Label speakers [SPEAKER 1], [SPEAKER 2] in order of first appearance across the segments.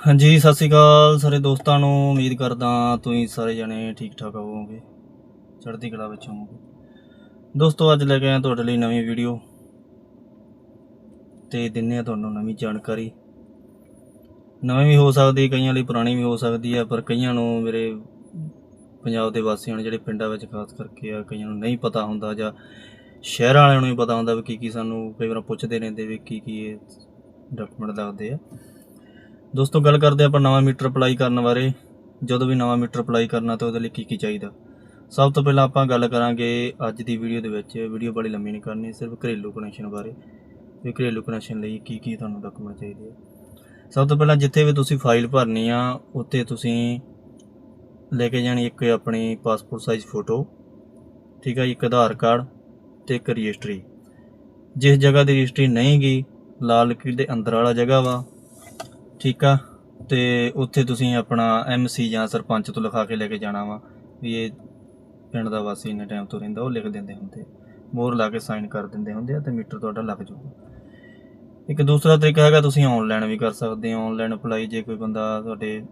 [SPEAKER 1] ਹਾਂਜੀ, ਸਤਿ ਸ਼੍ਰੀ ਅਕਾਲ ਸਾਰੇ ਦੋਸਤਾਂ ਨੂੰ। ਉਮੀਦ ਕਰਦਾ ਤੁਸੀਂ ਸਾਰੇ ਜਣੇ ਠੀਕ ਠਾਕ ਹੋਵੋਗੇ, ਚੜ੍ਹਦੀ ਕਲਾ ਵਿੱਚ ਹੋਵੋਗੇ। ਦੋਸਤੋ, ਅੱਜ ਲੈ ਕੇ ਆਇਆ ਤੁਹਾਡੇ ਲਈ ਨਵੀਂ ਵੀਡੀਓ ਤੇ ਦਿੰਨੇ ਆ ਤੁਹਾਨੂੰ ਨਵੀਂ ਜਾਣਕਾਰੀ। ਨਵੀਂ ਵੀ ਹੋ ਸਕਦੀ, ਕਈਆਂ ਲਈ ਪੁਰਾਣੀ ਵੀ ਹੋ ਸਕਦੀ ਆ, ਪਰ ਕਈਆਂ ਨੂੰ ਮੇਰੇ ਪੰਜਾਬ ਦੇ ਵਾਸੀਆਂ ਨੂੰ, ਜਿਹੜੇ ਪਿੰਡਾਂ ਵਿੱਚ ਖਾਸ ਕਰਕੇ ਆ, ਕਈਆਂ ਨੂੰ ਨਹੀਂ ਪਤਾ ਹੁੰਦਾ ਜਾਂ ਸ਼ਹਿਰਾਂ ਵਾਲਿਆਂ ਨੂੰ ਵੀ ਪਤਾ ਹੁੰਦਾ ਵੀ ਕੀ ਕੀ ਸਾਨੂੰ ਕਈ ਵਾਰ ਪੁੱਛਦੇ ਰਹਿੰਦੇ ਵੀ ਕੀ ਕੀ ਇਹ ਡਾਕੂਮੈਂਟ ਲੱਗਦੇ ਆ। ਦੋਸਤੋ, ਗੱਲ ਕਰਦੇ ਆਪਾਂ ਨਵਾਂ ਮੀਟਰ ਅਪਲਾਈ ਕਰਨ ਬਾਰੇ। ਜਦੋਂ ਵੀ ਨਵਾਂ ਮੀਟਰ ਅਪਲਾਈ ਕਰਨਾ, ਤਾਂ ਉਹਦੇ ਲਈ ਕੀ ਕੀ ਚਾਹੀਦਾ? ਸਭ ਤੋਂ ਪਹਿਲਾਂ ਆਪਾਂ ਗੱਲ ਕਰਾਂਗੇ ਅੱਜ ਦੀ ਵੀਡੀਓ ਦੇ ਵਿੱਚ। ਵੀਡੀਓ ਬੜੀ ਲੰਮੀ ਨਹੀਂ ਕਰਨੀ, ਸਿਰਫ ਘਰੇਲੂ ਕਨੈਕਸ਼ਨ ਬਾਰੇ। ਵੀ ਘਰੇਲੂ ਕਨੈਕਸ਼ਨ ਲਈ ਕੀ ਕੀ ਤੁਹਾਨੂੰ ਡਾਕੂਮੈਂਟ ਚਾਹੀਦੇ ਆ? ਸਭ ਤੋਂ ਪਹਿਲਾਂ ਜਿੱਥੇ ਵੀ ਤੁਸੀਂ ਫਾਈਲ ਭਰਨੀ ਆ, ਉੱਥੇ ਤੁਸੀਂ ਲੈ ਕੇ ਜਾਣੀ ਇੱਕ ਆਪਣੀ ਪਾਸਪੋਰਟ ਸਾਈਜ਼ ਫੋਟੋ ਠੀਕ ਆ ਇੱਕ ਆਧਾਰ ਕਾਰਡ ਤੇ ਇੱਕ ਰਜਿਸਟਰੀ ਜਿਸ ਜਗ੍ਹਾ ਦੀ ਰਜਿਸਟਰੀ ਨਹੀਂ ਗਈ ਲਾਲ ਲਕੀਰ ਦੇ ਅੰਦਰ ਵਾਲਾ ਜਗ੍ਹਾ ਵਾ ਠੀਕ ਆ, ਤੇ ਉੱਥੇ ਤੁਸੀਂ ਆਪਣਾ ਐਮਸੀ ਜਾਂ ਸਰਪੰਚ ਤੋਂ ਲਿਖਾ ਕੇ ਲੈ ਕੇ ਜਾਣਾ ਵਾ, ਵੀ ਇਹ ਪਿੰਡ ਦਾ ਵਾਸੀ ਇੰਨੇ ਟਾਈਮ ਤੋਂ ਰਹਿੰਦਾ, ਉਹ ਲਿਖ ਦਿੰਦੇ ਹੁੰਦੇ। ਮੋਹਰ ਲਾ ਕੇ ਸਾਈਨ ਕਰ ਦਿੰਦੇ ਹੁੰਦੇ ਆ ਤੇ ਮੀਟਰ ਤੁਹਾਡਾ ਲੱਗ ਜਾਊਗਾ। ਇੱਕ ਦੂਸਰਾ ਤਰੀਕਾ ਹੈਗਾ, ਤੁਸੀਂ ਆਨਲਾਈਨ ਵੀ ਕਰ ਸਕਦੇ ਹੋ। ਆਨਲਾਈਨ ਅਪਲਾਈ ਜੇ ਕੋਈ ਬੰਦਾ ਤੁਹਾਡੇ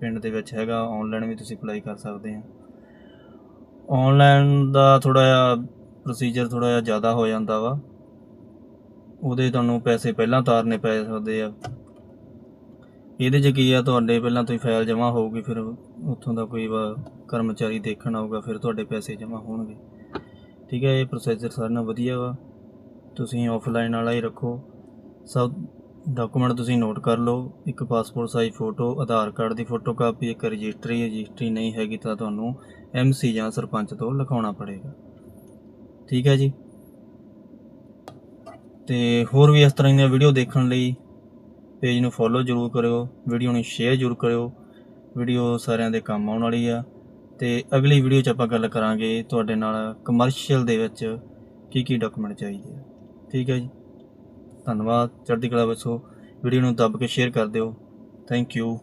[SPEAKER 1] ਪਿੰਡ ਦੇ ਵਿੱਚ ਹੈਗਾ ਆਨਲਾਈਨ ਵੀ ਤੁਸੀਂ ਅਪਲਾਈ ਕਰ ਸਕਦੇ ਆ ਆਨਲਾਈਨ ਦਾ ਥੋੜਾ ਜਿਹਾ ਪ੍ਰੋਸੀਜਰ ਥੋੜਾ ਜਿਹਾ ਜ਼ਿਆਦਾ ਹੋ ਜਾਂਦਾ ਵਾ। ਉਹਦੇ ਤੁਹਾਨੂੰ ਪੈਸੇ ਪਹਿਲਾਂ ਤਾਰਨੇ ਪੈ ਸਕਦੇ ਆ। ਇਹਦੇ 'ਚ ਕੀ ਆ, ਤੁਹਾਡੇ ਪਹਿਲਾਂ ਤੁਸੀਂ ਹੀ ਫਾਈਲ ਜਮ੍ਹਾਂ ਹੋਊਗੀ, ਫਿਰ ਉੱਥੋਂ ਦਾ ਕੋਈ ਵਾ ਕਰਮਚਾਰੀ ਦੇਖਣ ਆਊਗਾ, ਫਿਰ ਤੁਹਾਡੇ ਪੈਸੇ ਜਮ੍ਹਾਂ ਹੋਣਗੇ। ਠੀਕ ਹੈ, ਇਹ ਪ੍ਰੋਸੀਜਰ ਸਾਰਿਆਂ ਨਾਲੋਂ ਵਧੀਆ ਵਾ। ਤੁਸੀਂ ਆਫਲਾਈਨ ਵਾਲਾ ਹੀ ਰੱਖੋ। ਸਭ ਡਾਕੂਮੈਂਟ ਤੁਸੀਂ ਨੋਟ ਕਰ ਲਓ। ਇੱਕ passport size photo Aadhaar card ਦੀ ਫੋਟੋ ਕਾਪੀ ਇੱਕ ਰਜਿਸਟਰੀ ਰਜਿਸਟਰੀ ਨਹੀਂ ਹੈਗੀ ਤਾਂ ਤੁਹਾਨੂੰ ਐਮਸੀ ਜਾਂ ਸਰਪੰਚ ਤੋਂ ਲਿਖਾਉਣਾ ਪੜੇਗਾ। ਠੀਕ ਹੈ ਜੀ। ਤੇ ਹੋਰ ਵੀ ਇਸ ਤਰ੍ਹਾਂ ਦੀਆਂ ਵੀਡੀਓ ਦੇਖਣ ਲਈ ਪੇਜ ਨੂੰ ਫੋਲੋ ਜ਼ਰੂਰ ਕਰਿਓ ਵੀਡੀਓ ਨੂੰ ਸ਼ੇਅਰ ਜ਼ਰੂਰ ਕਰਿਓ। ਵੀਡੀਓ ਸਾਰਿਆਂ ਦੇ ਕੰਮ ਆਉਣ ਵਾਲੀ ਆ। ਤੇ ਅਗਲੀ ਵੀਡੀਓ 'ਚ ਆਪਾਂ ਗੱਲ ਕਰਾਂਗੇ ਤੁਹਾਡੇ ਨਾਲ ਕਮਰਸ਼ੀਅਲ ਦੇ ਵਿੱਚ ਕੀ ਕੀ ਡਾਕੂਮੈਂਟ ਚਾਹੀਦੇ ਆ। ਠੀਕ ਹੈ ਜੀ? ਧੰਨਵਾਦ। ਚੜ੍ਹਦੀ ਕਲਾ ਵਿੱਚ ਵੀਡੀਓ ਨੂੰ ਦੱਬ ਕੇ ਸ਼ੇਅਰ ਕਰ ਦਿਓ। Thank you